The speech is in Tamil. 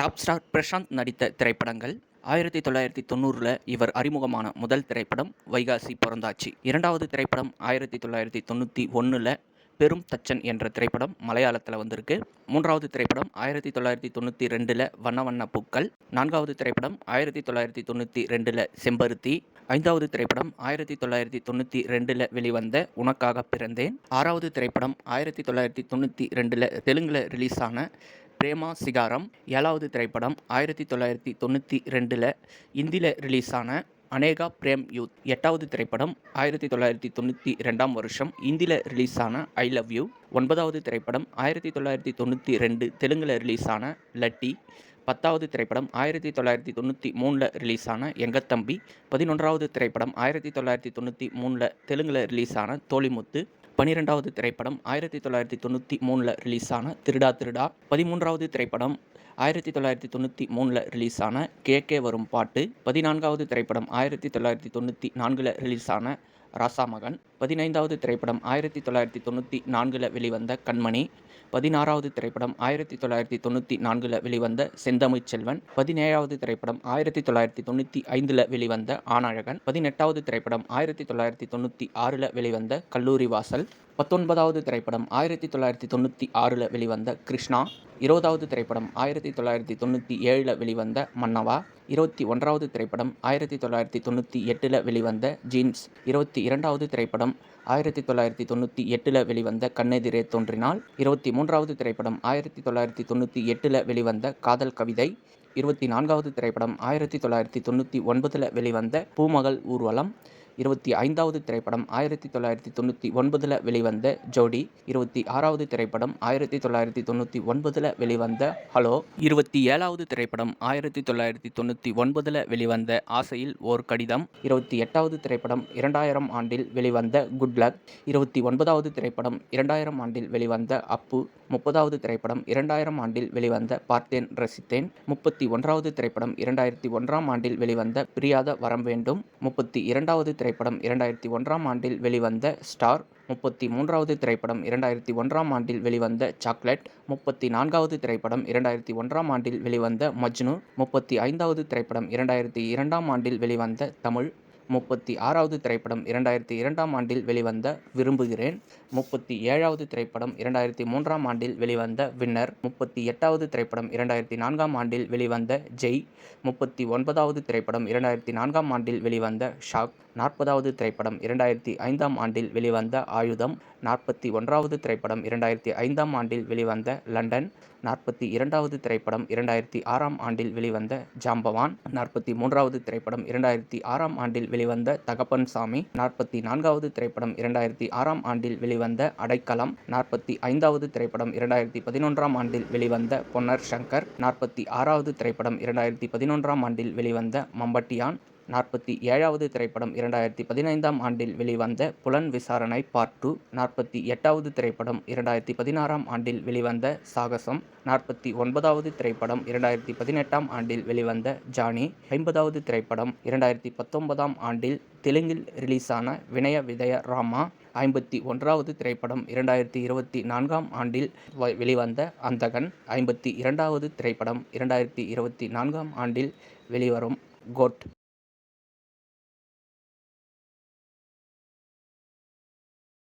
டாப் ஸ்டார் பிரசாந்த் நடித்த திரைப்படங்கள். ஆயிரத்தி தொள்ளாயிரத்தி தொண்ணூறில் இவர் அறிமுகமான முதல் திரைப்படம் வைகாசி பிறந்தாச்சு. இரண்டாவது திரைப்படம் ஆயிரத்தி தொள்ளாயிரத்தி தொண்ணூற்றி ஒன்றில் பெரும் தச்சன் என்ற திரைப்படம் மலையாளத்தில் வந்திருக்கு. மூன்றாவது திரைப்படம் ஆயிரத்தி தொள்ளாயிரத்தி தொண்ணூற்றி ரெண்டில் வண்ண வண்ண பூக்கள். நான்காவது திரைப்படம் ஆயிரத்தி தொள்ளாயிரத்தி தொண்ணூற்றி ரெண்டில் செம்பருத்தி. ஐந்தாவது திரைப்படம் ஆயிரத்தி தொள்ளாயிரத்தி தொண்ணூற்றி ரெண்டில் வெளிவந்த உனக்காக பிறந்தேன். ஆறாவது திரைப்படம் ஆயிரத்தி தொள்ளாயிரத்தி தொண்ணூற்றி ரெண்டில் தெலுங்கில் ரிலீஸ் ஆன பிரேமா சிகாரம் ஏழாவது திரைப்படம் ஆயிரத்தி தொள்ளாயிரத்தி தொண்ணூற்றி ரெண்டில் இந்தியில் ரிலீஸ் ஆன அனேகா பிரேம் யூத். எட்டாவது திரைப்படம் ஆயிரத்தி தொள்ளாயிரத்தி தொண்ணூற்றி ரெண்டாம் வருஷம் இந்தியில் ரிலீஸ் ஆன ஐ லவ் யூ. ஒன்பதாவது திரைப்படம் ஆயிரத்தி தொள்ளாயிரத்தி தொண்ணூற்றி ரெண்டு தெலுங்கில் ரிலீஸ் ஆன லட்டி. பத்தாவது திரைப்படம் ஆயிரத்தி தொள்ளாயிரத்தி தொண்ணூற்றி மூணில் ரிலீஸ் ஆன எங்கத்தம்பி பதினொன்றாவது திரைப்படம் ஆயிரத்தி தொள்ளாயிரத்தி தொண்ணூற்றி மூணில் தெலுங்கில் ரிலீஸ் ஆன தோழிமுத்து. பன்னிரெண்டாவது திரைப்படம் ஆயிரத்தி தொள்ளாயிரத்தி தொண்ணூற்றி மூணில் ரிலீஸ் ஆன திருடா திருடா. பதிமூன்றாவது திரைப்படம் ஆயிரத்தி தொள்ளாயிரத்தி தொண்ணூற்றி மூணில் ரிலீஸ் ஆன கே கே வரும் பாட்டு. பதினான்காவது திரைப்படம் ஆயிரத்தி தொள்ளாயிரத்தி தொண்ணூற்றி நான்கில் ரிலீஸ் ஆன ராசாமகன். பதினைந்தாவது திரைப்படம் ஆயிரத்தி தொள்ளாயிரத்தி தொண்ணூற்றி நான்கில் வெளிவந்த கண்மணி. பதினாறாவது திரைப்படம் ஆயிரத்தி தொள்ளாயிரத்தி தொண்ணூற்றி நான்கில் வெளிவந்த செந்தமிழ் செல்வன். பதினேழாவது திரைப்படம் ஆயிரத்தி தொள்ளாயிரத்தி தொண்ணூற்றி ஐந்தில் வெளிவந்த ஆனழகன் பதினெட்டாவது திரைப்படம் ஆயிரத்தி தொள்ளாயிரத்தி தொண்ணூற்றி ஆறில் வெளிவந்த கல்லூரி வாசல். பத்தொன்பதாவது திரைப்படம் ஆயிரத்தி தொள்ளாயிரத்தி தொண்ணூற்றி ஆறில் வெளிவந்த கிருஷ்ணா. இருபதாவது திரைப்படம் ஆயிரத்தி தொள்ளாயிரத்தி தொண்ணூற்றி ஏழில் வெளிவந்த மன்னவா. இருபத்தி ஒன்றாவது திரைப்படம் ஆயிரத்தி தொள்ளாயிரத்தி தொண்ணூற்றி எட்டில் வெளிவந்த ஜீன்ஸ். இருபத்தி இரண்டாவது திரைப்படம் ஆயிரத்தி தொள்ளாயிரத்தி தொண்ணூற்றி எட்டில் வெளிவந்த கண்ணெதிரே தோன்றினால். இருபத்தி மூன்றாவது திரைப்படம் ஆயிரத்தி தொள்ளாயிரத்தி தொண்ணூற்றி எட்டில் வெளிவந்த காதல் கவிதை. இருபத்தி நான்காவது திரைப்படம் ஆயிரத்தி தொள்ளாயிரத்தி தொண்ணூற்றி ஒன்பதில் வெளிவந்த பூமகள் ஊர்வலம். இருபத்தி ஐந்தாவது திரைப்படம் ஆயிரத்தி தொள்ளாயிரத்தி தொண்ணூற்றி ஒன்பதில் வெளிவந்த ஜோடி இருபத்தி ஆறாவது திரைப்படம் ஆயிரத்தி தொள்ளாயிரத்தி தொண்ணூற்றி ஒன்பதில் வெளிவந்த ஹலோ இருபத்தி ஏழாவது திரைப்படம் ஆயிரத்தி தொள்ளாயிரத்தி தொண்ணூற்றி ஒன்பதில் வெளிவந்த ஆசையில் ஓர் கடிதம் இருபத்தி எட்டாவது திரைப்படம் இரண்டாயிரம் ஆண்டில் வெளிவந்த குட் லக் இருபத்தி ஒன்பதாவது திரைப்படம் இரண்டாயிரம் ஆண்டில் வெளிவந்த அப்பு முப்பதாவது திரைப்படம் இரண்டாயிரம் ஆண்டில் வெளிவந்த பார்த்தேன் ரசித்தேன் முப்பத்தி ஒன்றாவது திரைப்படம் இரண்டாயிரத்தி ஒன்றாம் ஆண்டில் வெளிவந்த பிரியாத வரம் வேண்டும் முப்பத்தி இரண்டாவது திரைப்படம் இரண்டாயிரத்தி ஒன்றாம் ஆண்டில் வெளிவந்த ஸ்டார் முப்பத்தி மூன்றாவது திரைப்படம் இரண்டாயிரத்தி ஒன்றாம் ஆண்டில் வெளிவந்த சாக்லேட் முப்பத்தி நான்காவது திரைப்படம் இரண்டாயிரத்தி ஒன்றாம் ஆண்டில் வெளிவந்த மஜ்னு முப்பத்தி ஐந்தாவது திரைப்படம் இரண்டாயிரத்தி இரண்டாம் ஆண்டில் வெளிவந்த தமிழ் முப்பத்தி ஆறாவது திரைப்படம் இரண்டாயிரத்தி இரண்டாம் ஆண்டில் வெளிவந்த விரும்புகிறேன். முப்பத்தி ஏழாவது திரைப்படம் இரண்டாயிரத்தி மூன்றாம் ஆண்டில் வெளிவந்த வின்னர். முப்பத்தி எட்டாவது திரைப்படம் இரண்டாயிரத்தி நான்காம் ஆண்டில் வெளிவந்த ஜெய். முப்பத்தி ஒன்பதாவது திரைப்படம் இரண்டாயிரத்தி நான்காம் ஆண்டில் வெளிவந்த ஷாக். நாற்பதாவது திரைப்படம் இரண்டாயிரத்தி ஐந்தாம் ஆண்டில் வெளிவந்த ஆயுதம். நாற்பத்தி ஒன்றாவது திரைப்படம் இரண்டாயிரத்தி ஐந்தாம் ஆண்டில் வெளிவந்த லண்டன் நாற்பத்தி இரண்டாவது திரைப்படம் இரண்டாயிரத்தி ஆறாம் ஆண்டில் வெளிவந்த ஜாம்பவான் நாற்பத்தி மூன்றாவது திரைப்படம் இரண்டாயிரத்தி ஆறாம் ஆண்டில் வெளிவந்த தகப்பன் சாமி நாற்பத்தி நான்காவது திரைப்படம் இரண்டாயிரத்தி ஆறாம் ஆண்டில் வெளிவந்த அடைக்கலம் நாற்பத்தி ஐந்தாவது திரைப்படம் இரண்டாயிரத்தி பதினொன்றாம் ஆண்டில் வெளிவந்த பொன்னர் சங்கர் நாற்பத்தி ஆறாவது திரைப்படம் இரண்டாயிரத்தி பதினொன்றாம் ஆண்டில் வெளிவந்த மம்பட்டியான் நாற்பத்தி ஏழாவது திரைப்படம் இரண்டாயிரத்தி பதினைந்தாம் ஆண்டில் வெளிவந்த புலன் விசாரணை பார்ட் டூ நாற்பத்தி எட்டாவது திரைப்படம் இரண்டாயிரத்தி பதினாறாம் ஆண்டில் வெளிவந்த சாகசம். நாற்பத்தி ஒன்பதாவது திரைப்படம் இரண்டாயிரத்தி பதினெட்டாம் ஆண்டில் வெளிவந்த ஜானி. ஐம்பதாவது திரைப்படம் இரண்டாயிரத்தி பத்தொன்பதாம் ஆண்டில் தெலுங்கில் ரிலீஸான வினய விதய ராமா. ஐம்பத்தி ஒன்றாவது திரைப்படம் இரண்டாயிரத்தி இருபத்தி நான்காம் ஆண்டில் வெளிவந்த அந்தகன். ஐம்பத்தி இரண்டாவது திரைப்படம் இரண்டாயிரத்தி இருபத்தி நான்காம் ஆண்டில் வெளிவரும் கோட்.